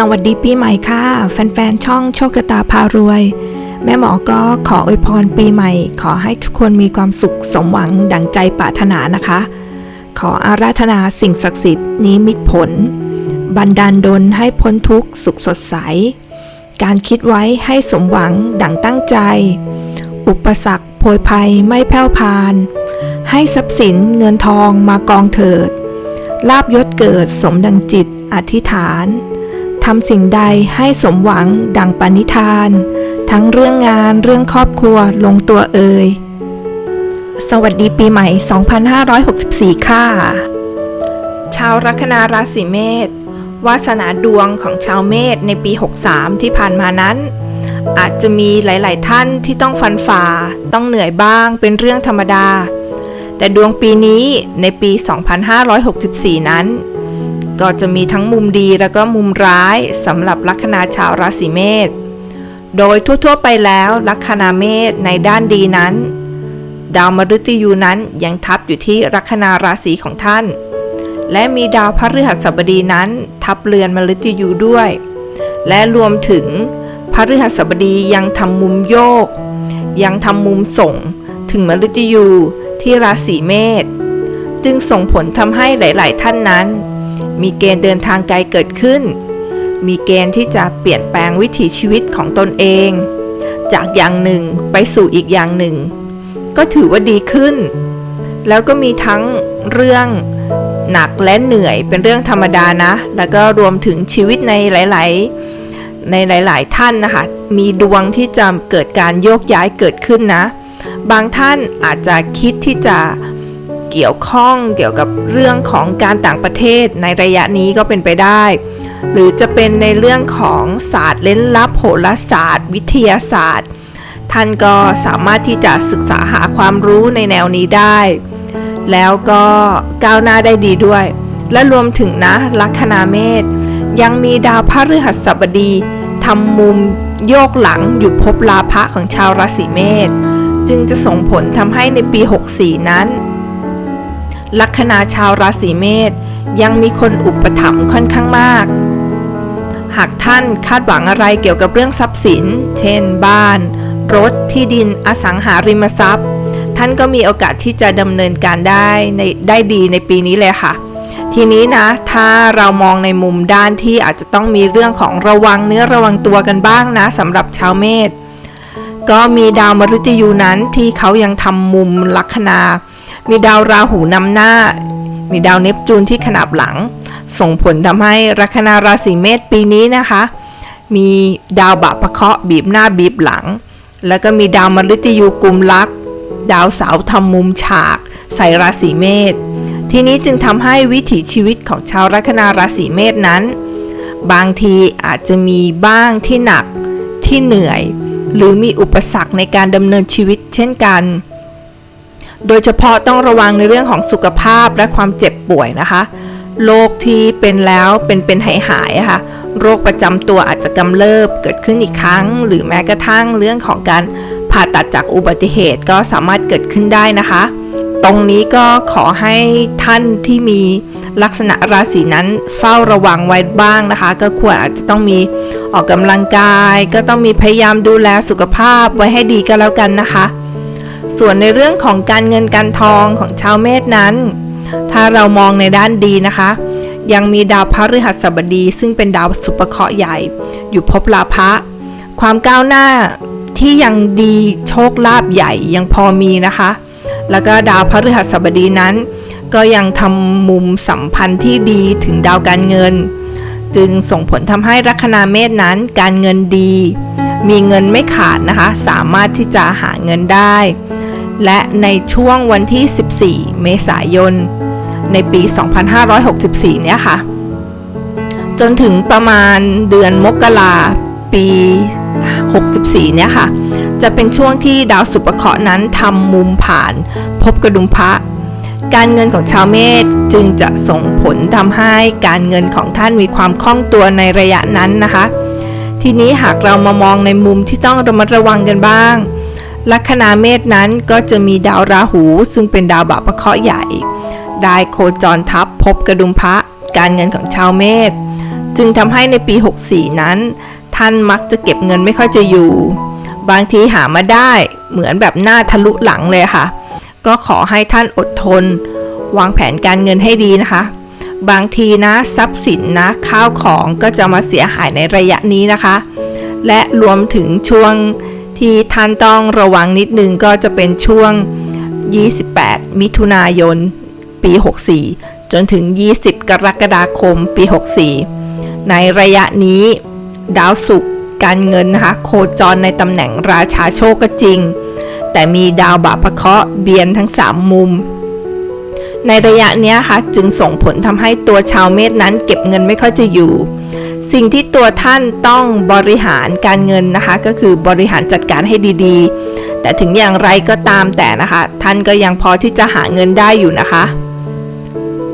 สวัสดีปีใหม่ค่ะ แฟนๆ ช่องโชคชะตาพารวย แม่หมอก็ขออวยพรปีใหม่ ขอให้ทุกคนมีความสุขสมหวังดังใจปรารถนานะคะ ขออาราธนาสิ่งศักดิ์สิทธิ์นี้มิตผล บันดาลดลให้พ้นทุกข์สุขสดใส การคิดไว้ให้สมหวังดังตั้งใจ อุปสรรคโพยภัยไม่แผ่วพาน ให้ทรัพย์สินเงินทองมากองเถิดลาบยศเกิดสมดังจิตอธิษฐาน ทำสิ่งใดให้สมหวังดังปณิธาน ทั้งเรื่องงานเรื่องครอบครัวลงตัวเอ่ย สวัสดีปีใหม่ 2564 ค่ะ ชาวลัคนาราศีเมษวาสนาดวงของชาวเมษในปี 63 ที่ผ่านมานั้น อาจจะมีหลาย ๆ ท่านที่ต้องฟันฝ่า ต้องเหนื่อยบ้างเป็นเรื่องธรรมดา แต่ดวงปีนี้ในปี 2564 นั้น ก็จะมีทั้งมุมดีแล้วก็มุมร้ายสำหรับลัคนาชาวราศีเมษ โดยทั่วๆไปแล้วลัคนาเมษในด้านดีนั้น ดาวมฤตยูนั้นยังทับอยู่ที่ลัคนาราศีของท่าน และมีดาวพฤหัสบดีนั้นทับเรือนมฤตยูด้วย และรวมถึงพฤหัสบดียังทำมุมโยก ยังทำมุมส่งถึงมฤตยูที่ราศีเมษ จึงส่งผลทำให้หลาย ๆ ท่านนั้น มีเกณฑ์เดินทางไกลเกิดขึ้น มีเกณฑ์ที่จะเปลี่ยนแปลงวิถีชีวิตของตนเอง จากอย่างหนึ่งไปสู่อีกอย่างหนึ่ง ก็ถือว่าดีขึ้น แล้วก็มีทั้งเรื่องหนักและเหนื่อยเป็นเรื่องธรรมดานะ แล้วก็รวมถึงชีวิตในหลาย ๆ ในหลาย ๆ ท่านนะคะ มีดวงที่จะเกิดการโยกย้ายเกิดขึ้นนะ บางท่านอาจจะคิดที่จะ เกี่ยวข้องเกี่ยวกับเรื่องของการต่างประเทศในระยะนี้ก็เป็นไปได้ หรือจะเป็นในเรื่องของศาสตร์เล่นลับโหราศาสตร์ วิทยาศาสตร์ ท่านก็สามารถที่จะศึกษาหาความรู้ในแนวนี้ได้ แล้วก็ก้าวหน้าได้ดีด้วย และรวมถึงนะลัคนาเมษยังมีดาวพฤหัสบดีทำมุมโยกหลังอยู่ภพลาภะของชาวราศีเมษจึงจะส่งผลทำให้ในปี 64 นั้น ลัคนาชาวราศีเมษยังมีคนอุปถัมภ์ค่อนข้างมาก หากท่านคาดหวังอะไรเกี่ยวกับเรื่องทรัพย์สิน เช่น บ้าน รถ ที่ดิน อสังหาริมทรัพย์ ท่านก็มีโอกาสที่จะดำเนินการได้ในได้ดีในปีนี้เลยค่ะ ทีนี้นะ ถ้าเรามองในมุมด้านที่อาจจะต้องมีเรื่องของระวังเนื้อระวังตัวกันบ้างนะสำหรับชาวเมษก็มีดาวมฤตยูนั้นที่เขายังทำมุมลัคนา มีดาวราหูนำหน้า มีดาวเนปจูนที่ขนาบหลัง ส่งผลทำให้ลัคนาราศีเมษปีนี้นะคะ มีดาวบะพะเคาะบีบหน้าบีบหลัง แล้วก็มีดาวมฤตยูกุมลัก ดาวเสาร์ทำมุมฉาก ใส่ราศีเมษทีนี้จึงทำให้วิถีชีวิตของชาวลัคนาราศีเมษนั้น บางทีอาจจะมีบ้างที่หนักที่เหนื่อย หรือมีอุปสรรคในการดำเนินชีวิตเช่นกัน โดยเฉพาะต้องระวังในเรื่องของสุขภาพและความเจ็บป่วยนะคะ โรคที่เป็นแล้วเป็นเป็นหายหายๆอะค่ะ โรคประจำตัวอาจจะกำเริบเกิดขึ้นอีกครั้ง หรือแม้กระทั่งเรื่องของการผ่าตัดจากอุบัติเหตุก็สามารถเกิดขึ้นได้นะคะ ตรงนี้ก็ขอให้ท่านที่มีลักษณะราศีนั้นเฝ้าระวังไว้บ้างนะคะ ก็ควรอาจจะต้องมีออกกำลังกาย ก็ต้องมีพยายามดูแลสุขภาพไว้ให้ดีก็แล้วกันนะคะ ส่วนในเรื่องของการเงินการทองของชาวเมษนั้น ถ้าเรามองในด้านดีนะคะ ยังมีดาวพฤหัสบดี ซึ่งเป็นดาวสุปเคราะห์ใหญ่ อยู่ภพลาภะความก้าวหน้าที่ยังดีโชคลาภใหญ่ยังพอมีนะคะ แล้วก็ดาวพฤหัสบดีนั้น ก็ยังทำมุมสัมพันธ์ที่ดีถึงดาวการเงิน จึงส่งผลทำให้ลัคนาเมษนั้นการเงินดี มีเงินไม่ขาดนะคะ สามารถที่จะหาเงินได้ และในช่วงวันที่ 14 เมษายน ในปี 2564 เนี่ยค่ะ จนถึงประมาณเดือนมกราปี 64 เนี่ยค่ะ จะเป็นช่วงที่ดาวสุปเคราะห์นั้นทำมุมผ่านพบกระดุมพระการเงินของชาวเมษจึงจะส่งผลทำให้การเงินของท่านมีความคล่องตัวในระยะนั้นนะคะ ทีนี้หากเรามามองในมุมที่ต้องระมัดระวังกันบ้าง ลัคนาเมษนั้นก็จะมีดาวราหู ซึ่งเป็นดาวบาปะเคราะห์ใหญ่ ได้โคจรทับพบกระดุมพระการเงินของชาวเมษจึงทำให้ในปี 64 นั้น ท่านมักจะเก็บเงินไม่ค่อยจะอยู่ บางทีหามาได้เหมือนแบบหน้าทะลุหลังเลยค่ะ ก็ขอให้ท่านอดทน วางแผนการเงินให้ดีนะคะ บางทีนะทรัพย์สินนะข้าวของก็จะมาเสียหายในระยะนี้นะคะ และรวมถึงช่วง ที่ท่านต้องระวังนิดนึงก็จะเป็นช่วง 28 มิถุนายน ปี 64 จนถึง 20 กรกฎาคม ปี 64 ในระยะนี้ ดาวศุกร์การเงินนะคะโคจรในตำแหน่งราชาโชคก็จริง แต่มีดาวบาปะเคราะเบียนทั้ง 3 มุม ในระยะนี้ค่ะจึงส่งผลทำให้ตัวชาวเมษนั้นเก็บเงินไม่ค่อยจะอยู่ สิ่งที่ตัวท่านต้องบริหารการเงินนะคะ ก็คือบริหารจัดการให้ดีๆ แต่ถึงอย่างไรก็ตามแต่นะคะ ท่านก็ยังพอที่จะหาเงินได้อยู่นะคะ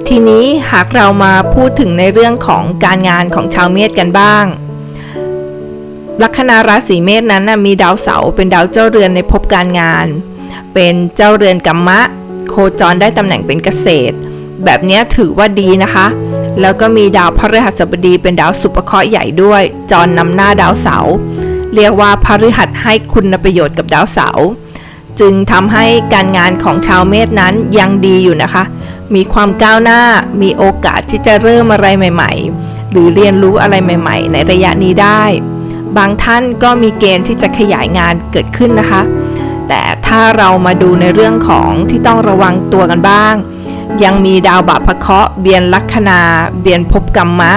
ทีนี้หากเรามาพูดถึงในเรื่องของการงานของชาวเมษกันบ้าง ลัคนาราศีเมษนั้นนะมีดาวเสาร์เป็นดาวเจ้าเรือนในภพการงาน เป็นเจ้าเรือนกัมมะ โคจรได้ตำแหน่งเป็นเกษตร แบบนี้ถือว่าดีนะคะ แล้วก็มีดาวพฤหัสบดีเป็นดาวสุปเคราะห์ใหญ่ด้วย จรนำหน้าดาวเสาร์เรียกว่าพฤหัสให้คุณประโยชน์กับดาวเสาร์จึงทำให้การงานของชาวเมษนั้นยังดีอยู่นะคะ มีความก้าวหน้ามีโอกาสที่จะเริ่มอะไรใหม่ ๆ หรือเรียนรู้อะไรใหม่ ๆ ในระยะนี้ได้ บางท่านก็มีเกณฑ์ที่จะขยายงานเกิดขึ้นนะคะ แต่ถ้าเรามาดูในเรื่องของที่ต้องระวังตัวกันบ้าง ยังมีดาวบาปะเคราะห์เบียนลัคนา เบียนภพกรรมะ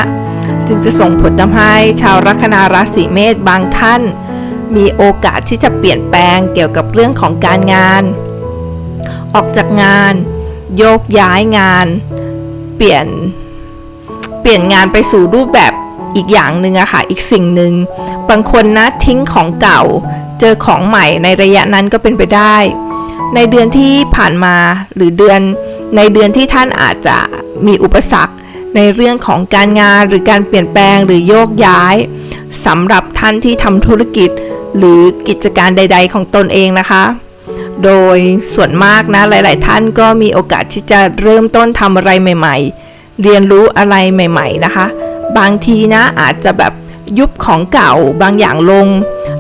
จึงจะส่งผลทำให้ชาวลัคนาราศีเมษบางท่าน มีโอกาสที่จะเปลี่ยนแปลงเกี่ยวกับเรื่องของการงาน ออกจากงาน โยกย้ายงาน เปลี่ยน เปลี่ยนงานไปสู่รูปแบบอีกอย่างหนึ่งอะค่ะ อีกสิ่งหนึ่ง บางคนนะทิ้งของเก่า เจอของใหม่ในระยะนั้นก็เป็นไปได้ ในเดือนที่ผ่านมาหรือเดือน ในเดือนที่ท่านอาจจะมีอุปสรรค ในเรื่องของการงานหรือการเปลี่ยนแปลงหรือโยกย้ายสำหรับท่านที่ทำธุรกิจ หรือกิจการใด ๆ ของตนเองนะคะ โดยส่วนมากนะหลาย ๆ ท่านก็มีโอกาสที่จะเริ่มต้นทำอะไรใหม่ ๆ เรียนรู้อะไรใหม่ ๆ นะคะ บางทีนะอาจจะแบบยุบของเก่าบางอย่างลง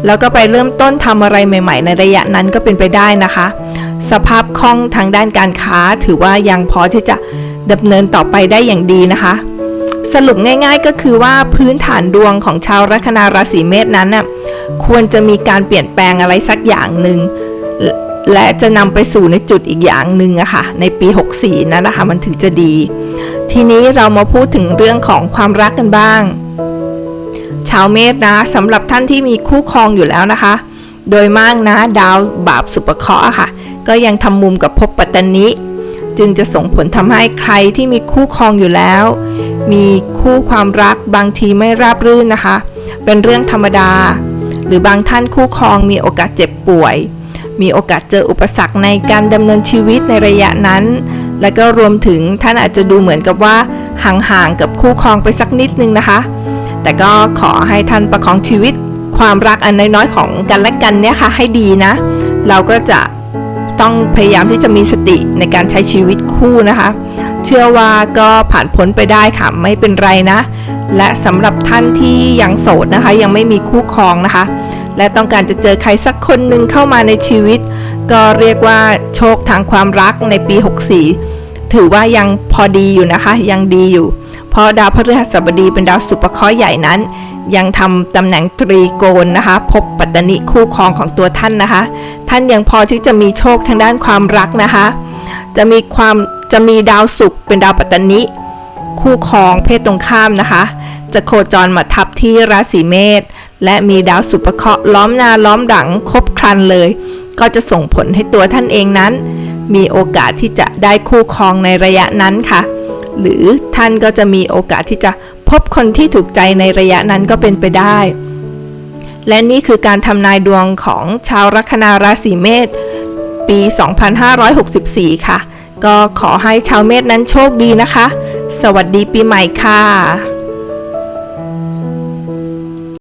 แล้วก็ไปเริ่มต้นทำอะไรใหม่ ๆ ในระยะนั้นก็เป็นไปได้นะคะ สภาพคล่องทางด้านการค้า ถือว่ายังพอที่จะดำเนินต่อไปได้อย่างดีนะคะ สรุปง่ายๆก็คือว่าพื้นฐานดวงของชาวลัคนาราศีเมษนั้นน่ะควรจะมีการเปลี่ยนแปลงอะไรสักอย่างหนึ่งและจะนำไปสู่ในจุดอีกอย่างหนึ่งอะค่ะในปี 64 นั้นนะคะมันถึงจะดี ทีนี้เรามาพูดถึงเรื่องของความรักกันบ้าง ชาวเมษนะสำหรับท่านที่มีคู่ครองอยู่แล้วนะคะ โดยมากนะดาวบาปสุปเคราะห์ค่ะ ก็ยังทำมุมกับภพปัตตนิจึงจะส่งผลทำให้ใครที่มีคู่ครองอยู่แล้ว มีคู่ความรักบางทีไม่ราบรื่นนะคะ เป็นเรื่องธรรมดา หรือบางท่านคู่ครองมีโอกาสเจ็บป่วย มีโอกาสเจออุปสรรคในการดำเนินชีวิตในระยะนั้น และก็รวมถึงท่านอาจจะดูเหมือนกับว่าห่างๆกับคู่ครองไปสักนิดนึงนะคะ แต่ก็ขอให้ท่านประคองชีวิต ความรักอันน้อยๆของกันและกันเนี่ยค่ะให้ดีนะ เราก็จะ ต้องพยายามที่จะมีสติในการใช้ชีวิตคู่นะคะ เชื่อว่าก็ผ่านพ้นไปได้ค่ะไม่เป็นไรนะ และสำหรับท่านที่ยังโสดนะคะ ยังไม่มีคู่ครองนะคะ และต้องการจะเจอใครสักคนหนึ่งเข้ามาในชีวิต ก็เรียกว่าโชคทางความรักในปี 64 ถือว่ายังพอดีอยู่นะคะ ยังดีอยู่ ราะดาวพฤหัสบดีเป็นดาวสุปเคราะห์ใหญ่นั้น ยังทำตำแหน่งตรีโกณนะคะ พบปัตตนิคู่ครองของตัวท่านนะคะ ท่านยังพอที่จะมีโชคทางด้านความรักนะคะ จะมีความจะมีดาวศุกร์เป็นดาวปัตตนิคู่ครองเพศตรงข้ามนะคะ จะโคจรมาทับที่ราศีเมษและมีดาวสุปเคราะห์ล้อมหน้าล้อมหลังครบครันเลย ก็จะส่งผลให้ตัวท่านเองนั้น มีโอกาสที่จะได้คู่ครองในระยะนั้นค่ะ หรือท่านก็จะมีโอกาสที่จะพบคนที่ถูกใจในระยะนั้นก็เป็นไปได้ และนี่คือการทำนายดวงของชาวลัคนาราศีเมษปี 2564 ค่ะ ก็ขอให้ชาวเมษนั้นโชคดีนะคะ สวัสดีปีใหม่ค่ะ